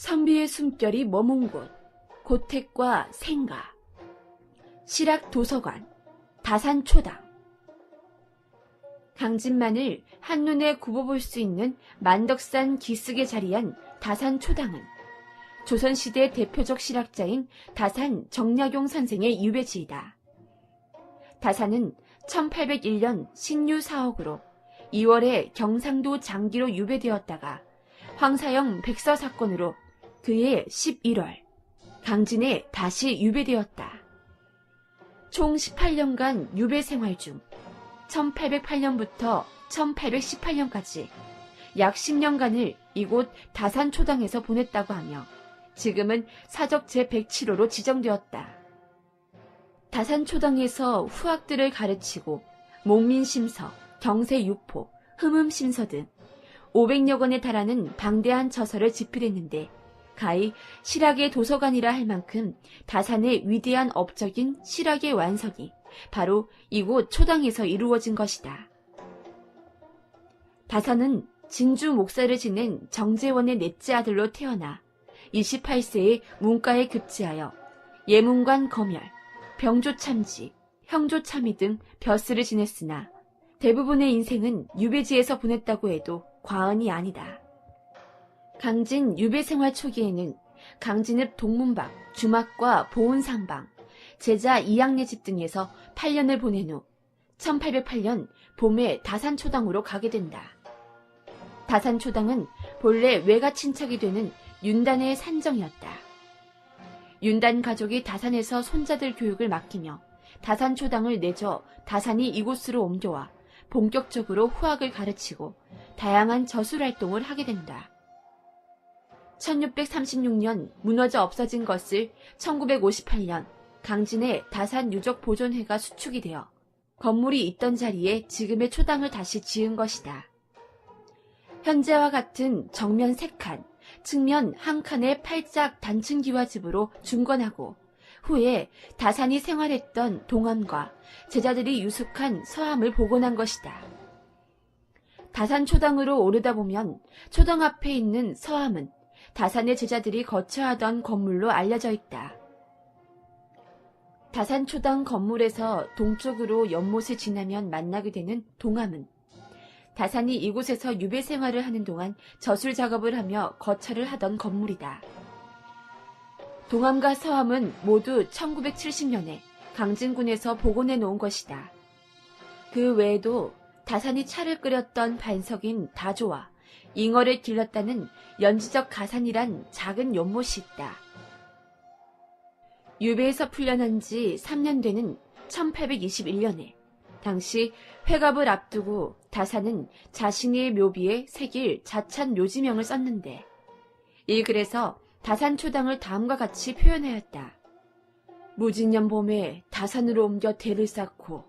선비의 숨결이 머문 곳, 고택과 생가, 실학 도서관, 다산 초당. 강진만을 한눈에 굽어볼 수 있는 만덕산 기슭에 자리한 다산 초당은 조선시대 대표적 실학자인 다산 정약용 선생의 유배지이다. 다산은 1801년 신유 4억으로 2월에 경상도 장기로 유배되었다가 황사영 백서 사건으로 그해 11월 강진에 다시 유배되었다. 총 18년간 유배 생활 중 1808년부터 1818년까지 약 10년간을 이곳 다산초당에서 보냈다고 하며 지금은 사적 제107호로 지정되었다. 다산초당에서 후학들을 가르치고 목민심서, 경세유포, 흠음심서 등 500여 권에 달하는 방대한 저서를 집필했는데 가히 실학의 도서관이라 할 만큼 다산의 위대한 업적인 실학의 완성이 바로 이곳 초당에서 이루어진 것이다. 다산은 진주 목사를 지낸 정재원의 넷째 아들로 태어나 28세에 문과에 급제하여 예문관 검열, 병조참지, 형조참의 등 벼슬을 지냈으나 대부분의 인생은 유배지에서 보냈다고 해도 과언이 아니다. 강진 유배 생활 초기에는 강진읍 동문방, 주막과 보은상방, 제자 이양네 집 등에서 8년을 보낸 후 1808년 봄에 다산초당으로 가게 된다. 다산초당은 본래 외가 친척이 되는 윤단의 산정이었다. 윤단 가족이 다산에서 손자들 교육을 맡기며 다산초당을 내줘 다산이 이곳으로 옮겨와 본격적으로 후학을 가르치고 다양한 저술 활동을 하게 된다. 1636년 무너져 없어진 것을 1958년 강진의 다산 유적 보존회가 수축이 되어 건물이 있던 자리에 지금의 초당을 다시 지은 것이다. 현재와 같은 정면 3칸, 측면 한 칸의 팔짝 단층 기와집으로 중건하고 후에 다산이 생활했던 동암과 제자들이 유숙한 서암을 복원한 것이다. 다산 초당으로 오르다 보면 초당 앞에 있는 서암은 다산의 제자들이 거처하던 건물로 알려져 있다. 다산 초당 건물에서 동쪽으로 연못을 지나면 만나게 되는 동암은 다산이 이곳에서 유배 생활을 하는 동안 저술 작업을 하며 거처를 하던 건물이다. 동암과 서암은 모두 1970년에 강진군에서 복원해 놓은 것이다. 그 외에도 다산이 차를 끓였던 반석인 다조와 잉어를 길렀다는 연지적 가산이란 작은 연못이 있다. 유배에서 풀려난 지 3년 되는 1821년에 당시 회갑을 앞두고 다산은 자신의 묘비에 새길 자찬 묘지명을 썼는데 이 글에서 다산초당을 다음과 같이 표현하였다. 무진년 봄에 다산으로 옮겨 대를 쌓고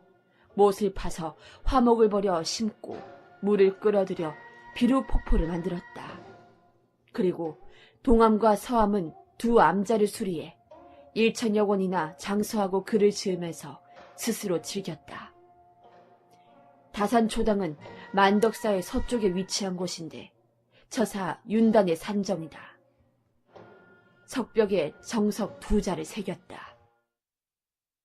못을 파서 화목을 버려 심고 물을 끌어들여 비루 폭포를 만들었다. 그리고 동암과 서암은 두 암자를 수리해 일천여 권이나 장수하고 글을 지으면서 스스로 즐겼다. 다산초당은 만덕사의 서쪽에 위치한 곳인데 저사 윤단의 산정이다. 석벽에 정석 두 자를 새겼다.